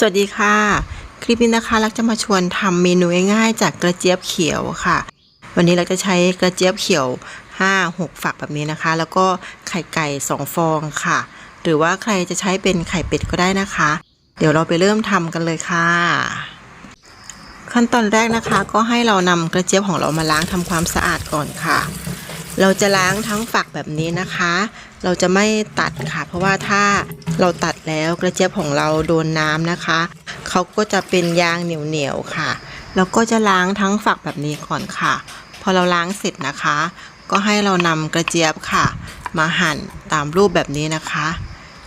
สวัสดีค่ะ คลิปนี้นะคะลักจะมาชวนทำเมนูง่ายๆ จากกระเจี๊ยบเขียวค่ะ วันนี้เราจะใช้กระเจี๊ยบเขียว 5 6 ฝักแบบนี้นะคะ แล้วก็ไข่ไก่ 2 ฟองค่ะ หรือว่าใครจะใช้เป็นไข่เป็ดก็ได้นะคะ เดี๋ยวเราไปเริ่มทำกันเลยค่ะ ขั้นตอนแรกนะคะ ก็ให้เรานำกระเจี๊ยบของเรามาล้างทำความสะอาดก่อนค่ะ เราจะล้างทั้งฝักแบบนี้นะคะ เราจะไม่ตัดค่ะ เพราะว่าถ้าเราตัด แล้วกระเจี๊ยบของเราโดนน้ำนะคะเขาก็จะเป็นยางเหนียวๆค่ะ แล้วก็จะล้างทั้งฝักแบบนี้ก่อนค่ะ พอเราล้างเสร็จนะคะ ก็ให้เรานำกระเจี๊ยบค่ะ มาหั่นตามรูปแบบนี้นะคะ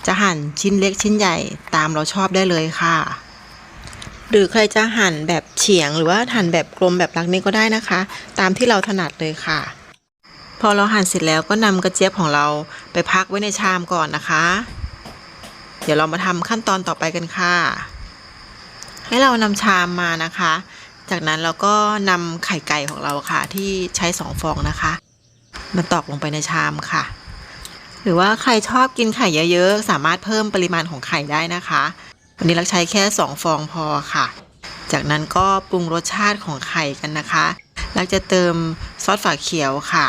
จะหั่นชิ้นเล็กชิ้นใหญ่ตามเราชอบได้เลยค่ะ หรือใครจะหั่นแบบเฉียงหรือว่าหั่นแบบกลมแบบรักนี้ก็ได้นะคะ ตามที่เราถนัดเลยค่ะ พอเราหั่นเสร็จแล้วก็นำกระเจี๊ยบของเราไปพักไว้ในชามก่อนนะคะ ดี๋ยวเรามาทำขั้นตอนต่อไปกันค่ะ ให้เรานำชามมานะคะ จากนั้นเราก็นำไข่ไก่ของเราค่ะ ที่ใช้สองฟองนะคะ มาตอกลงไปในชามค่ะ หรือว่าใครชอบกินไข่เยอะๆ สามารถเพิ่มปริมาณของไข่ได้นะคะ วันนี้เราใช้แค่สองฟองพอค่ะ จากนั้นก็ปรุงรสชาติของไข่กันนะคะแล้วจะเติมซอสฝาเขียวค่ะ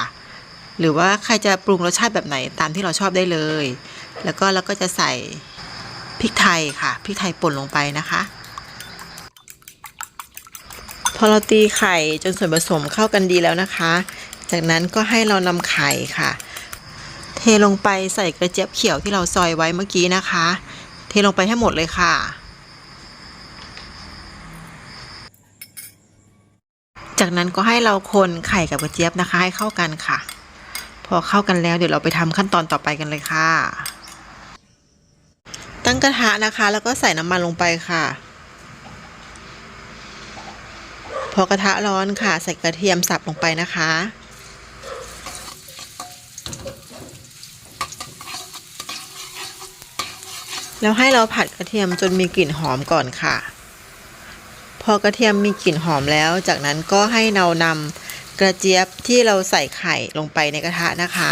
หรือว่าใครจะปรุงรสชาติแบบไหนตามที่เราชอบได้เลย แล้วก็เราก็จะใส่ พริกไทยค่ะพริกไทยป่นลงไปนะคะ พอเราตีไข่จนส่วนผสมเข้ากันดีแล้วนะคะ จากนั้นก็ให้เรานำไข่ค่ะ เทลงไปใส่กระเจี๊ยบเขียวที่เราซอยไว้เมื่อกี้นะคะ เทลงไปให้หมดเลยค่ะจากนั้นก็ให้เราคนไข่กับกระเจี๊ยบนะคะให้เข้ากันค่ะ พอเข้ากันแล้วเดี๋ยวเราไปทำขั้นตอนต่อไปกันเลยค่ะ ตั้งกระทะนะคะ แล้วก็ใส่น้ำมันลงไปค่ะ พอกระทะร้อนค่ะ ใส่กระเทียมสับลงไปนะคะ แล้วให้เราผัดกระเทียมจนมีกลิ่นหอมก่อนค่ะ พอกระเทียมมีกลิ่นหอมแล้ว จากนั้นก็ให้เรานำกระเจี๊ยบที่เราใส่ไข่ลงไปในกระทะนะคะ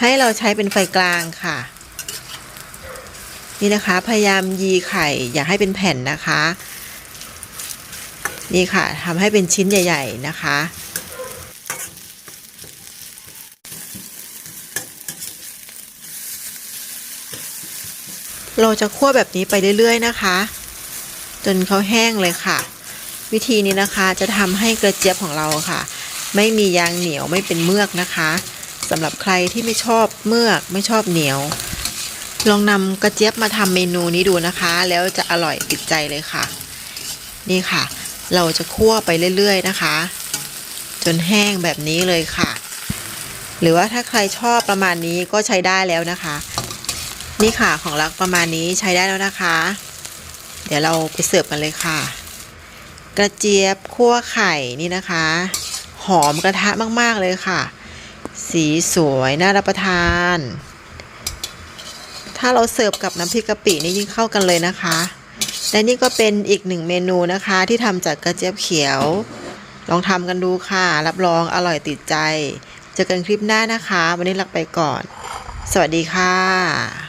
ให้เราใช้เป็นไฟกลางค่ะ นี่นะคะ พยายามยีไข่อย่าให้เป็นแผ่นนะคะ นี่ค่ะทำให้เป็นชิ้นใหญ่ ๆ นะคะเราจะคั่วแบบนี้ไปเรื่อยๆนะคะ จนเขาแห้งเลยค่ะ วิธีนี้นะคะจะทำให้กระเจี๊ยบของเราค่ะ ไม่มียางเหนียวไม่เป็นเมือกนะคะสำหรับใครที่ไม่ชอบเมือกไม่ชอบเหนียว ลองนำกระเจี๊ยบมาทำเมนูนี้ดูนะคะ แล้วจะอร่อยติดใจเลยค่ะ นี่ค่ะ เราจะคั่วไปเรื่อยๆนะคะ จนแห้งแบบนี้เลยค่ะ หรือว่าถ้าใครชอบประมาณนี้ก็ใช้ได้แล้วนะคะ นี่ค่ะของรักประมาณนี้ใช้ได้แล้วนะคะ เดี๋ยวเราไปเสิร์ฟกันเลยค่ะ กระเจี๊ยบคั่วไข่นี่นะคะ หอมกระทะมากๆเลยค่ะ สีสวยน่ารับประทาน ถ้าเราเสิร์ฟกับน้ำพริกกะปินี่ยิ่งเข้ากันเลยนะคะ และนี่ก็เป็นอีกหนึ่งเมนูนะคะ ที่ทำจากกระเจี๊ยบเขียว ลองทำกันดูค่ะ รับรองอร่อยติดใจ เจอกันคลิปหน้านะคะ วันนี้ลักไปก่อน สวัสดีค่ะ